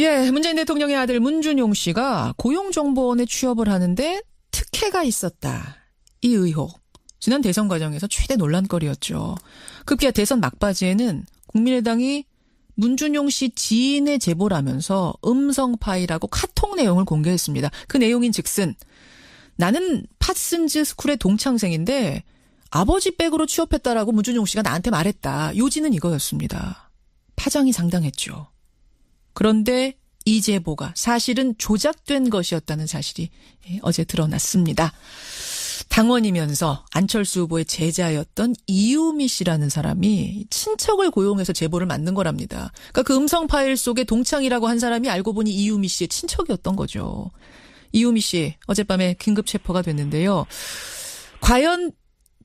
예, 문재인 대통령의 아들 문준용 씨가 고용정보원에 취업을 하는데 특혜가 있었다. 이 의혹. 지난 대선 과정에서 최대 논란거리였죠. 급기야 대선 막바지에는 국민의당이 문준용 씨 지인의 제보라면서 음성 파일하고 카톡 내용을 공개했습니다. 그 내용인 즉슨 나는 파슨즈 스쿨의 동창생인데 아버지 백으로 취업했다라고 문준용 씨가 나한테 말했다. 요지는 이거였습니다. 파장이 상당했죠. 그런데 이 제보가 사실은 조작된 것이었다는 사실이 예, 어제 드러났습니다. 당원이면서 안철수 후보의 제자였던 이유미 씨라는 사람이 친척을 고용해서 제보를 만든 거랍니다. 그러니까 그 음성 파일 속에 동창이라고 한 사람이 알고 보니 이유미 씨의 친척이었던 거죠. 이유미 씨 어젯밤에 긴급 체포가 됐는데요. 과연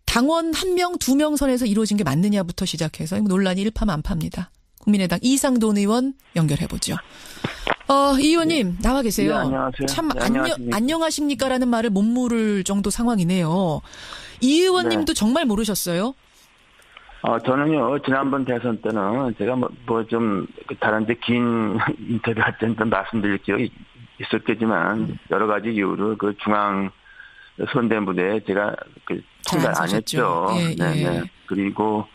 당원 한 명, 두 명 선에서 이루어진 게 맞느냐부터 시작해서 논란이 일파만파입니다. 국민의당 이상돈 의원 연결해 보죠. 어, 이 의원님, 나와 계세요. 네, 안녕하세요. 참, 네, 안녕, 안녕하십니까. 안녕하십니까라는 말을 못 물을 정도 상황이네요. 이 의원님도 정말 모르셨어요? 어, 저는요, 지난번 대선 때는 제가 뭐, 뭐 좀, 그 다른 데긴 인터뷰 할 때는 좀 말씀드릴 기억이 있었겠지만, 여러 가지 이유로 그 중앙 선대무대에 제가 그 잘안 안. 했죠. 예, 예. 네네. 그리고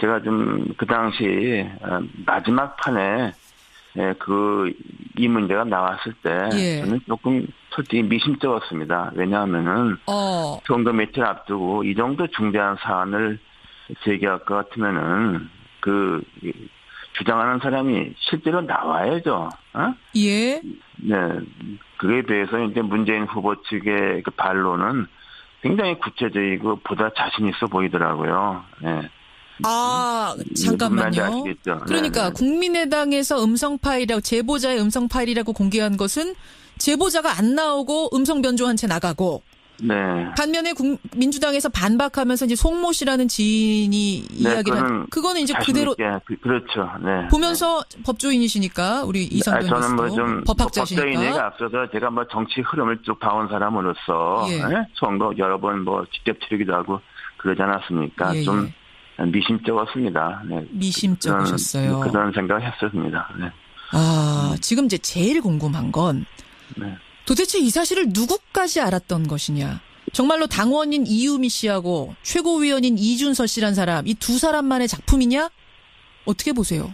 제가 좀 그 당시 어, 마지막 판에 예, 그, 이 문제가 나왔을 때, 예. 저는 조금 솔직히 미심쩍었습니다. 왜냐하면은, 어, 선거 며칠 앞두고 이 정도 중대한 사안을 제기할 것 같으면은 그 이, 주장하는 사람이 실제로 나와야죠. 어? 예. 네. 그에 비해서 이제 문재인 후보 측의 그 반론은 굉장히 구체적이고 보다 자신 있어 보이더라고요. 네. 아, 잠깐만요. 그러니까 네, 네. 국민의당에서 음성 파일이라고 제보자의 음성 파일이라고 공개한 것은 제보자가 안 나오고 음성 변조한 채 나가고 네. 반면에 국- 민주당에서 반박하면서 이제 송모 씨라는 지인이 이야기를 한 그거는 그거는 이제 그대로 그, 그렇죠. 네. 보면서 법조인이시니까 우리 아, 이상돈 저는 뭐 교수도 좀 법학자시니까 법조인에게 앞서서 제가 뭐 정치 흐름을 쭉 봐온 사람으로서 예. 예? 선거 여러 번 뭐 직접 치르기도 하고 그러지 않았습니까? 예, 좀 예. 미심쩍었습니다. 네. 미심쩍으셨어요. 그런, 그런 생각을 했었습니다. 네. 아, 지금 이제 제일 궁금한 건 네. 도대체 이 사실을 누구까지 알았던 것이냐? 정말로 당원인 이유미 씨하고 최고위원인 이준서 씨란 사람, 이 두 사람만의 작품이냐? 어떻게 보세요?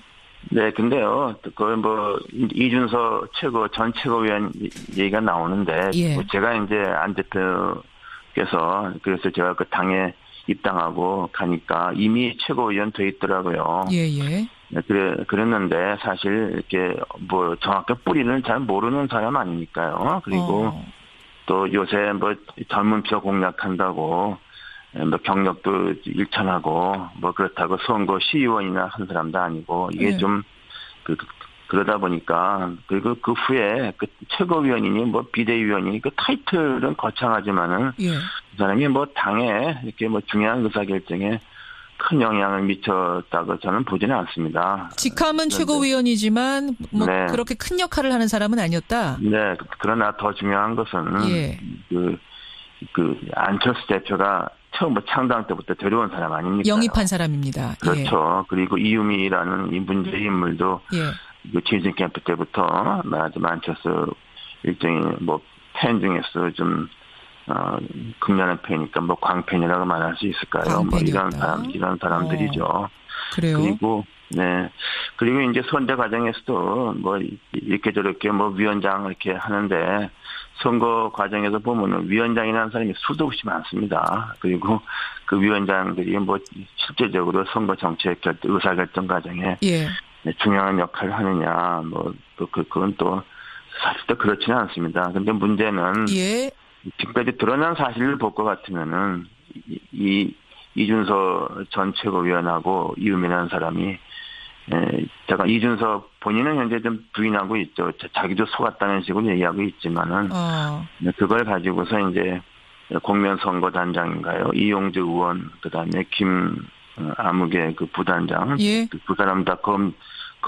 네, 근데요, 그, 뭐, 이- 이준서 최고, 전 최고위원 이- 얘기가 나오는데, 예. 뭐 제가 이제 안 대표께서, 그래서 제가 그 당에 입당하고 가니까 이미 최고위원 돼 있더라고요. 예, 예. 네, 그래, 그랬는데, 사실, 이렇게, 뭐, 정확히 뿌리는 잘 모르는 사람 아니니까요. 그리고 어, 또 요새 뭐, 젊은 표 공략한다고, 에, 뭐, 경력도 일천하고, 뭐, 그렇다고 선거 시의원이나 한 사람도 아니고, 이게 예. 좀, 그, 그- 그러다 보니까, 그리고 그 후에 그 최고위원이니 뭐 비대위원이니 그 타이틀은 거창하지만은, 예. 그 사람이 뭐 당에 이렇게 뭐 중요한 의사결정에 큰 영향을 미쳤다고 저는 보지는 않습니다. 직함은 최고위원이지만 뭐 네. 그렇게 큰 역할을 하는 사람은 아니었다. 네, 그러나 더 중요한 것은 예. 그, 그 안철수 대표가 처음 뭐 창당 때부터 데려온 사람 아닙니까? 영입한 사람입니다. 그렇죠. 그리고 이유미라는 이 문제 인물도 예. 진진 캠프 때부터 말하자면 안철수 일종의 뭐 팬 중에서 좀 어, 극렬한 팬이니까 뭐 광팬이라고 말할 수 있을까요? 뭐 이런 광팬이었다. 사람 이런 사람들이죠. 그래요. 그리고 네 그리고 이제 선대 과정에서도 뭐 이렇게 저렇게 뭐 위원장 이렇게 하는데 선거 과정에서 보면은 위원장이라는 사람이 수도 없이 많습니다. 그리고 그 위원장들이 뭐 실제적으로 선거 정책 결정 의사 결정 과정에 예. 중요한 역할을 하느냐 뭐또 그, 그건 또 사실 또 그렇지는 않습니다. 근데 문제는 예. 지금까지 드러난 사실을 볼 것 같으면은 이, 이 이준서 전 최고위원하고 이유미라는 사람이 에, 잠깐 이준서 본인은 현재 좀 부인하고 있죠. 자- 자기도 속았다는 식으로 얘기하고 있지만은 어. 그걸 가지고서 이제 공면 선거단장인가요? 이용주 의원 그다음에 김 어, 아무개 그 부단장 예. 그, 그 사람 다 검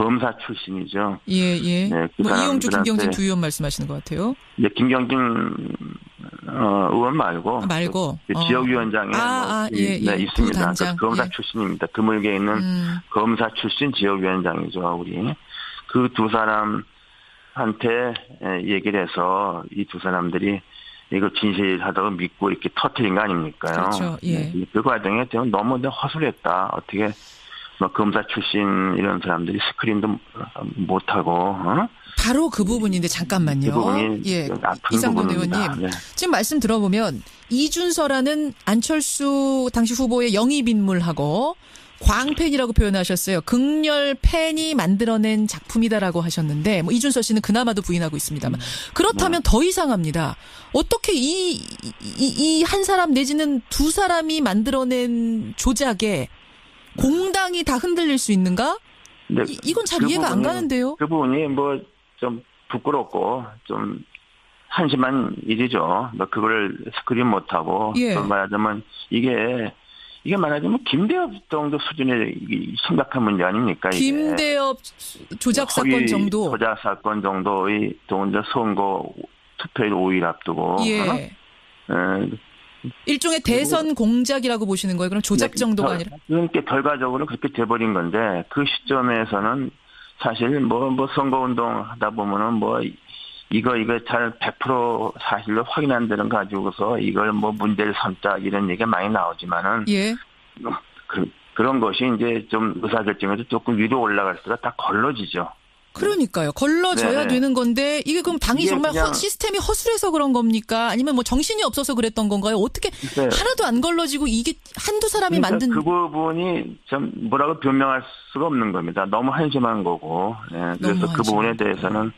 검사 출신이죠. 예, 예. 네, 그 뭐 이용주 김경진 두 의원 말씀하시는 것 같아요. 이제 김경진 어, 의원 말고 아, 말고. 그 어. 지역위원장에 아, 뭐 아, 이- 예, 네, 예. 있습니다. 그 검사 예. 출신입니다. 드물게 있는 음. 검사 출신 지역위원장이죠, 우리. 그 두 사람 한테 얘기를 해서 이 두 사람들이 이거 진실하다고 믿고 이렇게 터트린 거 아닙니까요? 그렇죠. 예. 네, 그 과정에 좀 너무 허술했다. 어떻게 뭐 검사 출신 이런 사람들이 스크린도 못하고 어? 바로 그 부분인데 잠깐만요. 그 부분이 예. 이상돈. 의원님. 네. 지금 말씀 들어보면 이준서라는 안철수 당시 후보의 영입 인물하고 광팬이라고 표현하셨어요. 극렬 팬이 만들어낸 작품이다라고 하셨는데 뭐 이준서 씨는 그나마도 부인하고 있습니다만 그렇다면 더 이상합니다. 어떻게 이 이 한 사람 내지는 두 사람이 만들어낸 조작에 공당이 다 흔들릴 수 있는가? 근데 이, 이건 잘 그 이해가 안 부분이- 가는데요. 그 부분이 뭐 좀 부끄럽고 좀 한심한 일이죠. 뭐 그걸 스크린 못하고 예. 또 말하자면 이게 이게 말하자면 김대엽 정도 수준의 이 심각한 문제 아닙니까? 이게. 김대엽 조작 사건 정도. 조작 사건 정도의 또 이제 선거 투표일 5일 앞두고 예. 어? 어, 일종의 대선 공작이라고 보시는 거예요. 그럼 조작 네, 정도가 결- 아니라. 그러니까 결과적으로 그렇게 돼버린 건데 그 시점에서는 사실 뭐뭐 선거운동 하다 보면은 뭐 이거 이거 잘 100% 사실로 확인 안 되는 거 가지고서 이걸 뭐 문제를 삼자 이런 얘기가 많이 나오지만은 예. 그, 그런 것이 이제 좀 의사결정에서 조금 위로 올라갈 때가 다 걸러지죠. 그러니까요. 걸러져야 네. 되는 건데 이게 그럼 당이 이게 정말 허- 시스템이 허술해서 그런 겁니까? 아니면 뭐 정신이 없어서 그랬던 건가요? 어떻게 글쎄, 하나도 안 걸러지고 이게 한두 사람이 그러니까 만든 그 부분이 좀 뭐라고 변명할 수가 없는 겁니다. 너무 한심한 거고. 예, 그래서 너무 그 부분에. 대해서는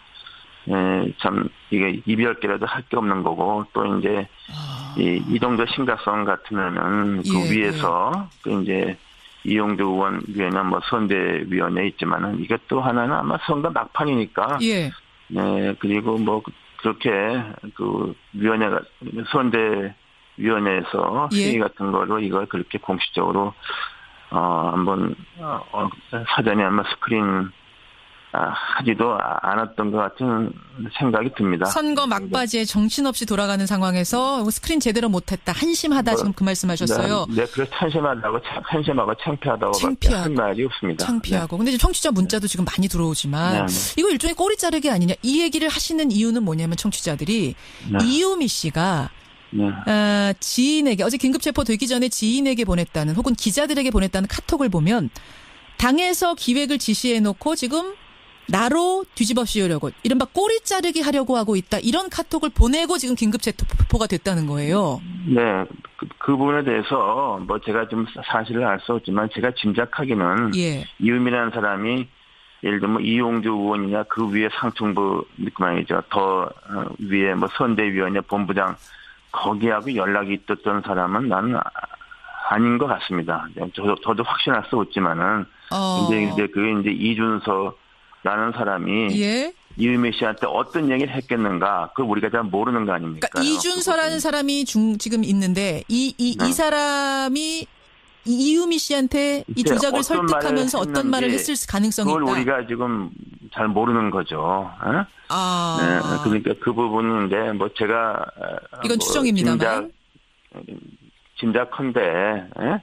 예, 참 이게 이별기라도 할 게 없는 거고 또 이제 아, 이, 이 정도 심각성 같으면은 그 예, 위에서 그 이제 이용주 의원 위에는 뭐 선대위원회 있지만은 이게 또 하나는 아마 선거 막판이니까 예. 네 그리고 뭐 그- 그렇게 그 위원회가 선대위원회에서 예. 회의 같은 거로 이걸 그렇게 공식적으로 어 한번 어, 어, 사전에 아마 스크린 아, 하지도 아- 않았던 것 같은 생각이 듭니다. 선거 막바지에 정신없이 돌아가는 상황에서 스크린 제대로 못했다. 한심하다. 뭐, 지금 그 말씀하셨어요. 네, 네, 그래 한심하다고 참- 한심하고 창피하다고 창피하고, 한 말이 없습니다. 창피하고. 근데 지금 청취자 문자도 지금 많이 들어오지만 네. 이거 일종의 꼬리 자르기 아니냐. 이 얘기를 하시는 이유는 뭐냐면 청취자들이 네. 이유미 씨가 네. 아, 지인에게 어제 긴급 체포 되기 전에 지인에게 보냈다는 혹은 기자들에게 보냈다는 카톡을 보면 당에서 기획을 지시해 놓고 지금 나로 뒤집어 씌우려고 이른바 꼬리 자르기 하려고 하고 있다 이런 카톡을 보내고 지금 긴급 체포가 됐다는 거예요. 네, 그, 그 부분에 대해서 뭐 제가 좀 사실을 알 수 없지만 제가 짐작하기는 예, 이음이라는 사람이 예를 들면 이용주 의원이냐 그 위에 상층부 그만이죠 더 어, 위에 뭐 선대위원회 본부장 거기하고 연락이 있었던 사람은 나는 아- 아닌 것 같습니다. 저도, 저도 확신할 수 없지만은 어, 이제 이제 그 이제 이준서 라는 사람이 예. 이유미 씨한테 어떤 얘기를 했겠는가 그걸 우리가 잘 모르는 거 아닙니까? 그러니까 이준서라는 사람이 중 지금 있는데 이이이 네. 사람이 이- 이유미 씨한테 이 조작을 설득하면서 말을 어떤 말을 했을 가능성이 그걸 있다. 우리가 지금 잘 모르는 거죠. 어? 아, 네, 그러니까 그 부분인데 뭐 제가 어, 이건 뭐 추정입니다만. 짐작, 짐작컨대 예?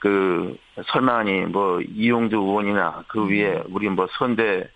그 설마니 뭐 이용주 의원이나 그 음. 위에 우리 뭐 선대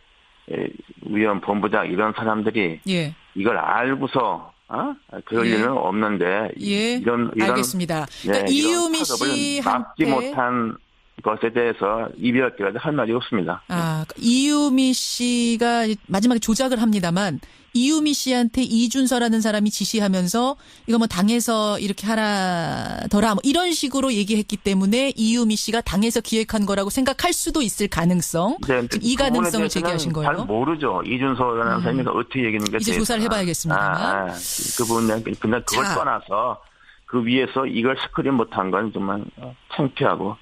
에, 위원 본부장 이런 사람들이 예. 이걸 알고서 어? 그럴 예. 일은 없는데 예, 이런 이런 알겠습니다. 네, 그러니까 이런 이유미 파급을 막지 못한 것에 대해서 이별기라도 할 말이 없습니다. 아 이유미 씨가 마지막에 조작을 합니다만 이유미 씨한테 이준서라는 사람이 지시하면서 이거 뭐 당에서 이렇게 하라 더라 뭐 이런 식으로 얘기했기 때문에 이유미 씨가 당에서 기획한 거라고 생각할 수도 있을 가능성 네, 이 가능성을 제기하신 거예요. 잘 모르죠. 이준서라는 음. 사람이 어떻게 얘기했는가 이제 조사를 해봐야겠습니다만. 그 부분에 그냥 그걸 자. 떠나서 그 위에서 이걸 스크린 못한 건 정말 어, 창피하고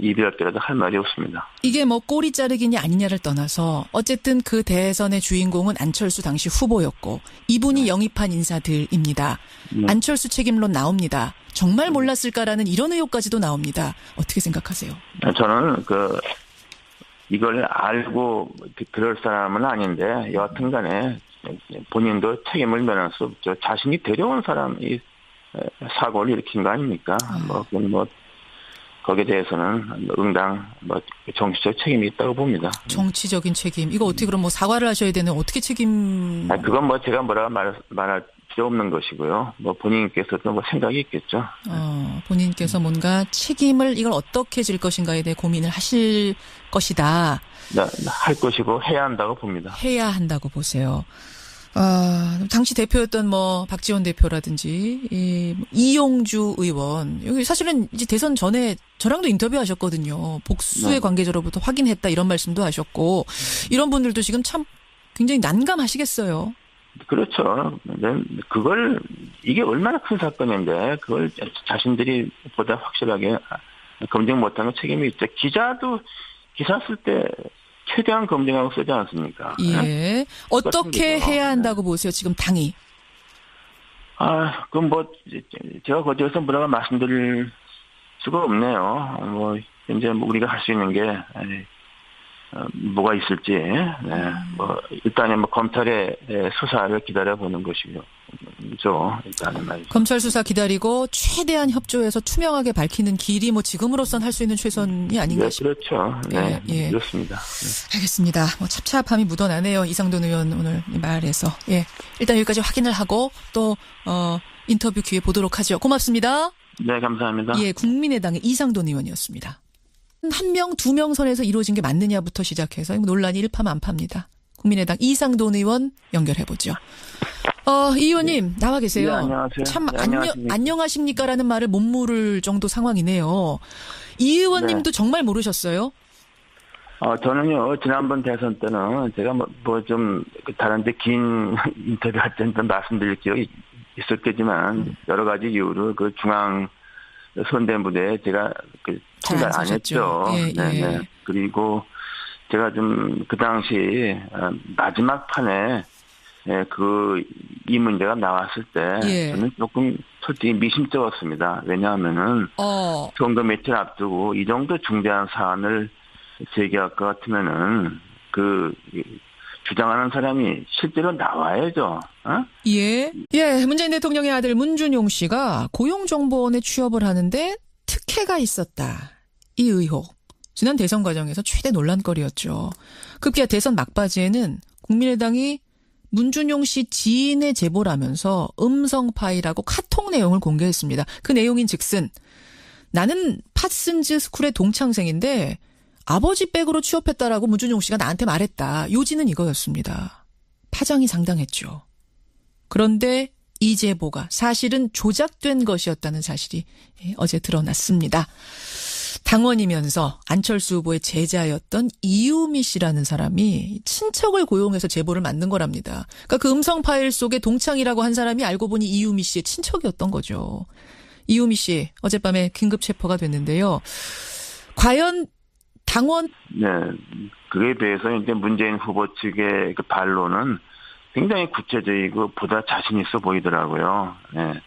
이별기라도 할 말이 없습니다. 이게 뭐 꼬리 자르기냐 아니냐를 떠나서 어쨌든 그 대선의 주인공은 안철수 당시 후보였고 이분이 영입한 인사들입니다. 네. 안철수 책임론 나옵니다. 정말 몰랐을까라는 이런 의혹까지도 나옵니다. 어떻게 생각하세요? 저는 그 이걸 알고 그럴 사람은 아닌데 여하튼 간에 본인도 책임을 면할 수 없죠. 자신이 데려온 사람이 사고를 일으킨 거 아닙니까? 아. 뭐, 그건 뭐 거기에 대해서는 응당 뭐 정치적 책임이 있다고 봅니다. 정치적인 책임. 이거 어떻게 그럼 뭐 사과를 하셔야 되는 어떻게 책임? 아, 그건 뭐 제가 뭐라 말, 말할 필요 없는 것이고요. 뭐 본인께서도 뭐 생각이 있겠죠. 어, 본인께서 뭔가 책임을 이걸 어떻게 질 것인가에 대해 고민을 하실 것이다. 나- 나할 것이고 해야 한다고 봅니다. 해야 한다고 보세요. 아, 당시 대표였던 뭐 박지원 대표라든지 이 이용주 의원 여기 사실은 이제 대선 전에 저랑도 인터뷰하셨거든요. 복수의 네. 관계자로부터 확인했다 이런 말씀도 하셨고 이런 분들도 지금 참 굉장히 난감하시겠어요. 그렇죠. 그걸 이게 얼마나 큰 사건인데 그걸 자신들이 보다 확실하게 검증 못하는 책임이 있죠. 기자도 기사 쓸 때 최대한 검증하고 쓰지 않습니까? 네? 예. 어떻게 그렇습니다. 해야 한다고 보세요? 지금 당이. 아, 그럼 뭐 제가 거기에서 뭐라고 말씀드릴 수가 없네요. 뭐 이제 뭐 우리가 할 수 있는 게 뭐가 있을지, 네, 뭐 일단은 뭐 검찰의 에, 수사를 기다려 보는 것이죠. 일단은 말이죠. 검찰 수사 기다리고 최대한 협조해서 투명하게 밝히는 길이 뭐 지금으로선 할 수 있는 최선이 아닌가 네, 싶습니다. 그렇죠. 네, 예, 예. 그렇습니다. 네. 알겠습니다. 뭐 찹찹함이 묻어나네요. 이상돈 의원 오늘 이 말에서. 예. 일단 여기까지 확인을 하고 또, 어, 인터뷰 기회 보도록 하죠. 고맙습니다. 네, 감사합니다. 예, 국민의당의 이상돈 의원이었습니다. 한 명, 두 명 선에서 이루어진 게 맞느냐부터 시작해서 논란이 일파만파입니다. 국민의당 이상돈 의원 연결해보죠. 어, 이 의원님, 나와 계세요. 네, 안녕하세요. 참, 네, 안녕, 안녕하십니까. 안녕하십니까라는 말을 못 물을 정도 상황이네요. 이 의원님도 정말 모르셨어요? 어, 저는요, 지난번 대선 때는 제가 뭐, 뭐 좀, 그 다른데 긴 인터뷰 할 때는 좀 말씀드릴 기억이 있었겠지만, 여러 가지 이유로 그 중앙 선대무대에 제가 그 참가를 안 서셨죠. 했죠. 예, 예. 네네. 그리고 제가 좀 그 당시 어, 마지막 판에 예, 그, 이 문제가 나왔을 때, 예. 저는 조금 솔직히 미심쩍었습니다. 왜냐하면은, 어, 선거 며칠 앞두고 이 정도 중대한 사안을 제기할 것 같으면은 그 주장하는 사람이 실제로 나와야죠. 어? 예. 예, 문재인 대통령의 아들 문준용 씨가 고용정보원에 취업을 하는데 특혜가 있었다. 이 의혹. 지난 대선 과정에서 최대 논란거리였죠. 급기야 대선 막바지에는 국민의당이 문준용 씨 지인의 제보라면서 음성 파일하고 카톡 내용을 공개했습니다. 그 내용인 즉슨 나는 파슨즈 스쿨의 동창생인데 아버지 백으로 취업했다라고 문준용 씨가 나한테 말했다. 요지는 이거였습니다. 파장이 상당했죠. 그런데 이 제보가 사실은 조작된 것이었다는 사실이 예, 어제 드러났습니다. 당원이면서 안철수 후보의 제자였던 이유미 씨라는 사람이 친척을 고용해서 제보를 만든 거랍니다. 그러니까 그 음성 파일 속에 동창이라고 한 사람이 알고 보니 이유미 씨의 친척이었던 거죠. 이유미 씨 어젯밤에 긴급 체포가 됐는데요. 과연 당원 네. 그에 비해서 이제 문재인 후보 측의 그 반론은 굉장히 구체적이고 보다 자신 있어 보이더라고요. 네.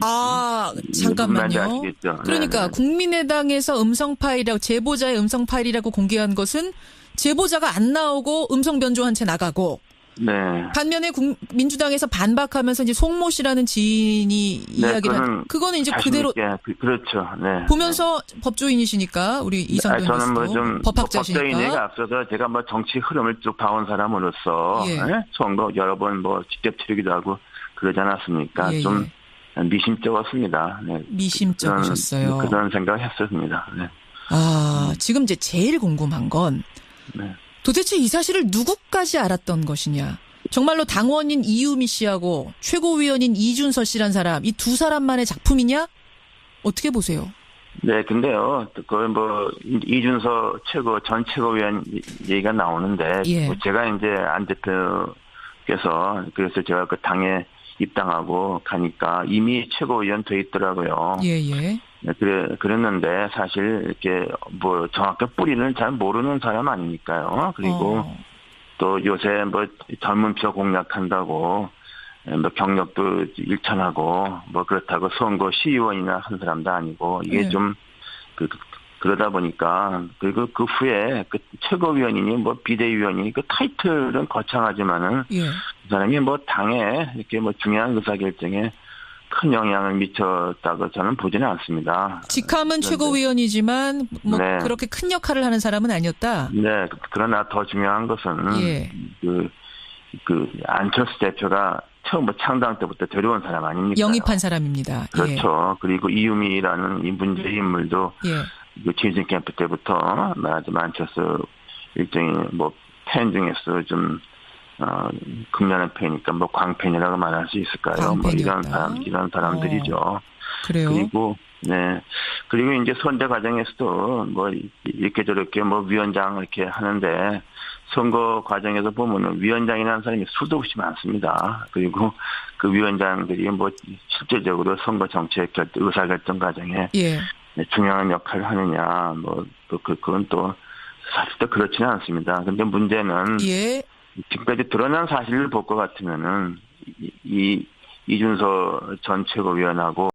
아 잠깐만요. 아시겠죠? 그러니까 네, 네. 국민의당에서 음성 파일이라고 제보자의 음성 파일이라고 공개한 것은 제보자가 안 나오고 음성 변조한 채 나가고 네. 반면에 국- 민주당에서 반박하면서 이제 송모 씨라는 지인이 이야기를 한 그거는 그거는 이제 그대로 있게, 그, 그렇죠. 네. 보면서 법조인이시니까 우리 이상돈 아, 저는 뭐 교수도 좀 법학자시니까 법조인에게 앞서서 제가 뭐 정치 흐름을 쭉 봐온 사람으로서 예. 예? 선거 여러 번 뭐 직접 치르기도 하고 그러지 않았습니까? 예, 좀 미심쩍었습니다. 네. 미심쩍으셨어요. 그런, 그런 생각했었습니다. 네. 아 지금 이제 제일 궁금한 건 네. 도대체 이 사실을 누구까지 알았던 것이냐? 정말로 당원인 이유미 씨하고 최고위원인 이준서 씨란 사람, 이 두 사람만의 작품이냐? 어떻게 보세요? 네, 근데요, 그걸 뭐, 이준서 최고, 전 최고위원 얘기가 나오는데, 예. 뭐 제가 이제 안 대표께서, 그래서 제가 그 당에 입당하고 가니까 이미 최고위원 돼 있더라고요. 예, 예. 네, 그래, 그랬는데, 사실, 이렇게, 뭐, 정확한 뿌리는 잘 모르는 사람 아니니까요. 그리고 어, 또 요새 뭐, 젊은 표 공략한다고, 예, 뭐, 경력도 일천하고, 뭐, 그렇다고 선거 시의원이나 한 사람도 아니고, 이게 네. 좀, 그, 그- 그러다 보니까, 그리고 그 후에, 그 최고위원이니, 뭐, 비대위원이니, 그 타이틀은 거창하지만은, 예. 그 사람이 뭐, 당에, 이렇게 뭐, 중요한 의사결정에 큰 영향을 미쳤다고 저는 보지는 않습니다. 직함은 최고위원이지만 뭐 네. 그렇게 큰 역할을 하는 사람은 아니었다. 네, 그러나 더 중요한 것은 예. 그, 그 안철수 대표가 처음부터 창당 때부터 데려온 사람 아닙니까? 영입한 사람입니다. 그렇죠. 그리고 이유미라는 이 문제 인물도 예. 지진 캠프 때부터 말하자면 안철수 일종의 뭐 팬 중에서 좀 어, 극렬한 팬이니까 뭐 광팬이라고 말할 수 있을까요? 뭐 이런 광팬이었다. 사람 이런 사람들이죠. 그래요. 그리고 네 그리고 이제 선대 과정에서도 뭐 이렇게 저렇게 뭐 위원장 이렇게 하는데 선거 과정에서 보면은 위원장이라는 사람이 수도 없이 많습니다. 그리고 그 위원장들이 뭐 실제적으로 선거 정책 결정 의사 결정 과정에 예. 중요한 역할을 하느냐 뭐또 그, 그건 또 사실 또 그렇지는 않습니다. 근데 문제는 예. 지금까지 드러난 사실을 볼 것 같으면은 이, 이 이준서 전 최고위원하고